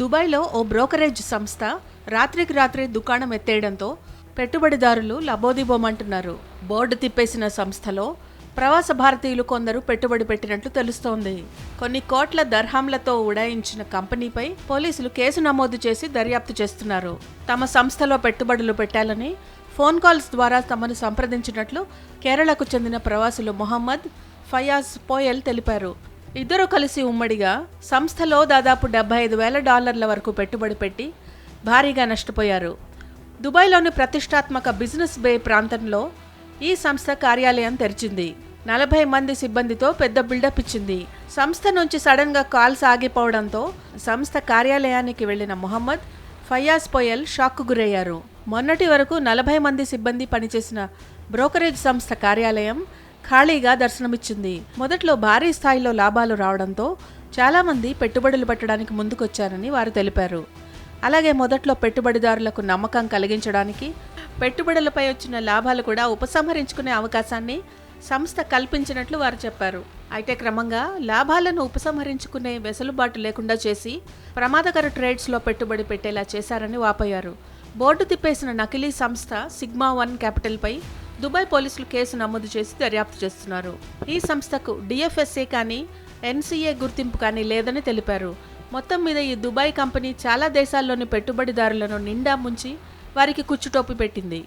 దుబాయ్లో ఓ బ్రోకరేజ్ సంస్థ రాత్రికి రాత్రి దుకాణం ఎత్తేయడంతో పెట్టుబడిదారులు లబోదిబోమంటున్నారు. బోర్డు తిప్పేసిన సంస్థలో ప్రవాస భారతీయులు కొందరు పెట్టుబడి పెట్టినట్లు తెలుస్తోంది. కొన్ని కోట్ల దర్హాంలతో ఉడాయించిన కంపెనీపై పోలీసులు కేసు నమోదు చేసి దర్యాప్తు చేస్తున్నారు. తమ సంస్థలో పెట్టుబడులు పెట్టాలని ఫోన్ కాల్స్ ద్వారా తమను సంప్రదించినట్లు కేరళకు చెందిన ప్రవాసులు మొహమ్మద్ ఫయాజ్ పోయల్ తెలిపారు. ఇద్దరు కలిసి ఉమ్మడిగా సంస్థలో దాదాపు డెబ్బై ఐదు వేల డాలర్ల వరకు పెట్టుబడి పెట్టి భారీగా నష్టపోయారు. దుబాయ్లోని ప్రతిష్టాత్మక బిజినెస్ బే ప్రాంతంలో ఈ సంస్థ కార్యాలయం తెరిచింది. నలభై మంది సిబ్బందితో పెద్ద బిల్డప్ ఇచ్చింది. సంస్థ నుంచి సడన్గా కాల్స్ ఆగిపోవడంతో సంస్థ కార్యాలయానికి వెళ్ళిన మొహమ్మద్ ఫయాజ్ పోయల్ షాక్కు గురయ్యారు. మొన్నటి వరకు నలభై మంది సిబ్బంది పనిచేసిన బ్రోకరేజ్ సంస్థ కార్యాలయం ఖాళీగా దర్శనమిచ్చింది. మొదట్లో భారీ స్థాయిలో లాభాలు రావడంతో చాలామంది పెట్టుబడులు పెట్టడానికి ముందుకొచ్చారని వారు తెలిపారు. అలాగే మొదట్లో పెట్టుబడిదారులకు నమ్మకం కలిగించడానికి పెట్టుబడులపై వచ్చిన లాభాలు కూడా ఉపసంహరించుకునే అవకాశాన్ని సంస్థ కల్పించినట్లు వారు చెప్పారు. అయితే క్రమంగా లాభాలను ఉపసంహరించుకునే వెసులుబాటు లేకుండా చేసి ప్రమాదకర ట్రేడ్స్లో పెట్టుబడి పెట్టేలా చేశారని వాపోయారు. బోర్డు తిప్పేసిన నకిలీ సంస్థ సిగ్మా వన్ క్యాపిటల్పై దుబాయ్ పోలీసులు కేసు నమోదు చేసి దర్యాప్తు చేస్తున్నారు. ఈ సంస్థకు డిఎఫ్ఎస్ఏ కానీ ఎన్సీఏ గుర్తింపు కానీ లేదని తెలిపారు. మొత్తం మీద ఈ దుబాయ్ కంపెనీ చాలా దేశాల్లోని పెట్టుబడిదారులను నిండా ముంచి వారికి కుచ్చుటోపి పెట్టింది.